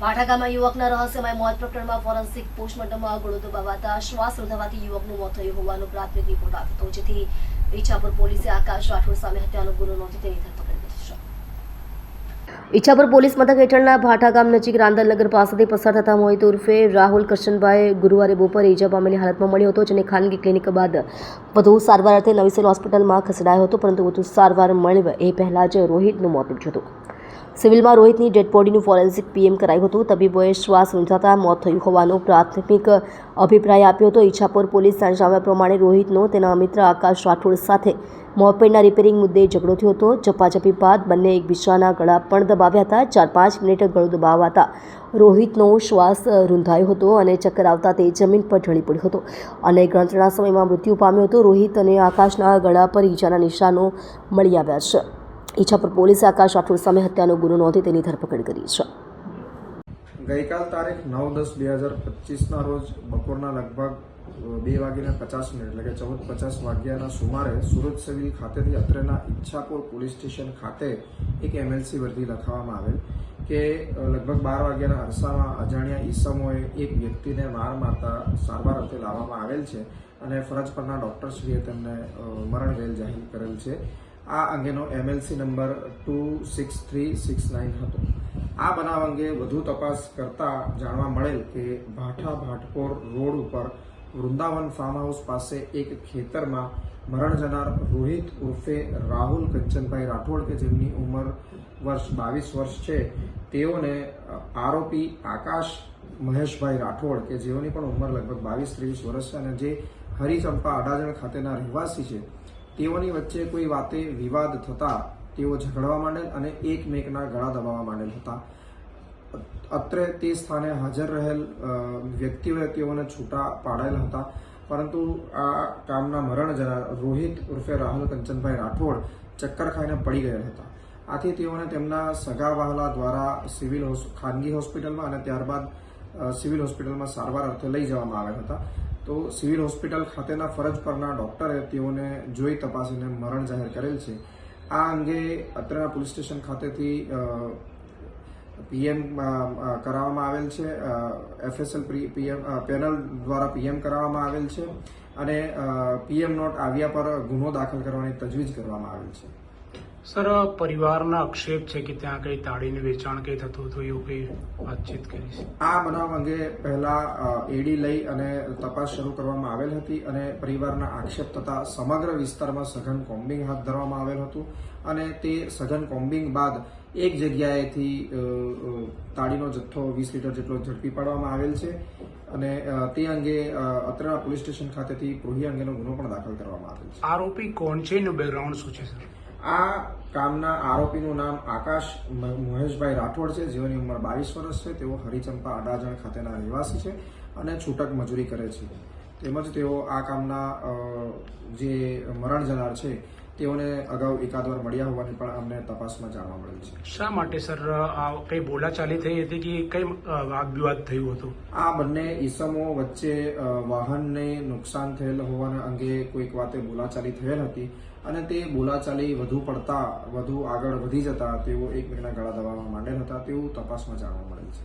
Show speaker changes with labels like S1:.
S1: ભાઠા ગામમાં યુવકના રહસ્યમય મોત પ્રકરણમાં ફોરેન્સિક પોસ્ટમોર્ટમમાં ગળો દબાવાતા શ્વાસ રૂંધાવાથી યુવકનું મોત થયું હોવાનો પ્રાથમિક રિપોર્ટ આવ્યો હતો, જેથી ઈચ્છાપુર પોલીસે આકાશ રાઠોડ સામે હત્યાનો ગુનો નોંધી તેની ધરપકડ ઈચ્છાપુર પોલીસ મથક હેઠળના ભાઠા ગામ નજીક રાંદલનગર પાસેથી પસાર થતા મોહિત ઉર્ફે રાહુલ કરશનભાઈ ગુરુવારે બપોરે ઈજા પામેલી હાલતમાં મળ્યો હતો, જેને ખાનગી ક્લિનિક બાદ વધુ સારવાર અર્થે નવીસેલ હોસ્પિટલમાં ખસેડાયો હતો, પરંતુ વધુ સારવાર મળે એ પહેલાં જ રોહિતનું મોત નીપજ્યું હતું. સિવિલમાં રોહિતની ડેડ બોડીનું ફોરેન્સિક પીએમ કરાયું હતું. તબીબોએ શ્વાસ રૂંધાતા મોત થયું હોવાનો પ્રાથમિક અભિપ્રાય આપ્યો હતો. ઈચ્છાપુર પોલીસ જણાવ્યા પ્રમાણે રોહિતનો તેના મિત્ર આકાશ રાઠોડ સાથે મોપેડના રિપેરિંગ મુદ્દે ઝઘડો થયો હતો. ઝપાઝપી બાદ બંને એકબીજાના ગળા પણ દબાવ્યા હતા. ચાર પાંચ મિનિટ ગળો દબાવાતા રોહિતનો શ્વાસ રૂંધાયો હતો અને ચક્કર આવતા તે જમીન પર ઢળી પડ્યો હતો અને ગણતરીના સમયમાં મૃત્યુ પામ્યો હતો. રોહિત અને આકાશના ગળા પર ઈજાના નિશાનો મળી આવ્યા છે. ઈચ્છાપુર પોલીસે આકાશ રાઠોડ સામે હત્યાનો ગુનો નોંધી તેની ધરપકડ કરી છે.
S2: ગઈકાલ તારીખ નવ દસ બે હજાર પચીસના રોજ બપોરના લગભગ બે વાગ્યાને પચાસ મિનિટ એટલે કે ચૌદ પચાસ વાગ્યાના સુમારે સુરત સિવિલ ખાતેથી અત્રેના ઈચ્છાપુર પોલીસ સ્ટેશન ખાતે એક એમએલસી વર્ધી લખાવવામાં આવેલ કે લગભગ બાર વાગ્યાના અરસામાં અજાણ્યા ઈસમોએ એક વ્યક્તિને માર મારતા સારવાર અર્થે લાવવામાં આવેલ છે અને ફરજ પરના ડૉક્ટરશ્રીએ તેમને અ, મરણ વેલ જાહેર કરેલ છે. આ અંગેનો MLC number two six three six nine હતો. આ બનાવ અંગે વધુ તપાસ કરતા જાણવા મળેલ કે ભાઠા ભાટકોર રોડ ઉપર વૃંદાવન ફાર્મ હાઉસ પાસે એક ખેતરમાં મરણ જનાર રોહિત ઉર્ફે રાહુલ કંચનભાઈ રાઠોડ કે જેમની ઉંમર વર્ષ બાવીસ વર્ષ છે, તેઓને આરોપી આકાશ મહેશભાઈ રાઠોડ કે જેઓની પણ ઉંમર લગભગ બાવીસ ત્રેવીસ વર્ષ છે અને જે હરિચંપા અડાજણ ખાતેના રહેવાસી છે તેઓની વચ્ચે કોઈ વાતે વિવાદ થતા, તેઓ ઝઘડવા માંડેલ અને એકમેકના ગળા દબાવવા માંડેલ હતા. અત્રે તે સ્થાને હાજર રહેલ વ્યક્તિઓએ તેઓને છૂટા પાડેલ હતા. પરંતુ આ કામના મરણ જનાર રોહિત ઉર્ફે રાહુલ કંચનભાઈ રાઠોડ ચક્કર ખાઈને પડી ગયેલ હતા. આથી તેઓને તેમના સગા વહાલા દ્વારા સિવિલ ખાનગી હોસ્પિટલમાં અને ત્યારબાદ સિવિલ હોસ્પિટલમાં સારવાર અર્થે લઈ જવામાં આવ્યા હતા. તો સિવિલ હોસ્પિટલ ખાતેના ફરજ પરના ડોક્ટરે તેઓને જોઈ તપાસીને મરણ જાહેર કરેલ છે. આ અંગે અત્રેના પોલીસ સ્ટેશન ખાતેથી પીએમ કરાવવામાં આવેલ છે. એફએસએલ પીએમ પેનલ દ્વારા પીએમ કરાવવામાં આવેલ છે અને પીએમ નોટ આવ્યા પર ગુનો દાખલ કરવાની તજવીજ કરવામાં આવેલ છે.
S3: સર પરિવારના આક્ષેપ છે કે ત્યાં કઈ તાળીનું વેચાણ કઈ થતું હતું એવું કઈ વાતચીત કરી છે?
S2: આ બનાવ અંગે પહેલા એડી લઈ અને તપાસ શરૂ કરવામાં આવેલ હતી અને પરિવારના આક્ષેપ થતા સમગ્ર વિસ્તારમાં સઘન કોમ્બિંગ હાથ ધરવામાં આવેલ હતું અને તે સઘન કોમ્બિંગ બાદ એક જગ્યાએથી તાળીનો જથ્થો વીસ લીટર જેટલો ઝડપી પાડવામાં આવેલ છે અને તે અંગે અત્રેના પોલીસ સ્ટેશન ખાતેથી પ્રોહી અંગેનો ગુનો પણ દાખલ કરવામાં આવેલ છે.
S3: આરોપી કોણ છે એનું બેકગ્રાઉન્ડ શું છે સર?
S2: આ કામના આરોપીનું નામ આકાશ મહેશભાઈ રાઠોડ છે. જેઓની ઉંમર બાવીસ વર્ષ છે. તેઓ હરિચંપા અડાજણ ખાતેના રહેવાસી છે અને છૂટક મજૂરી કરે છે. તેમજ તેઓ આ કામના જે મરણ જનાર છે તેઓને અગાઉ એકાદ વાર મળ્યા હોવાની પણ અમને તપાસમાં જાણવા મળેલ છે.
S3: શા માટે સર આ કઈ બોલાચાલી થઈ હતી કે કઈ વાદ વિવાદ થયું હતું?
S2: આ બંને ઈસમો વચ્ચે વાહનને નુકસાન થયેલ હોવાના અંગે કોઈક વાતે બોલાચાલી થયેલ હતી અને તે બોલાચાલી વધુ પડતા વધુ આગળ વધી જતા તેઓ એકબીજાના ગળા દબાવવા માંડેલ હતા તેવું તપાસમાં જાણવા મળેલ છે.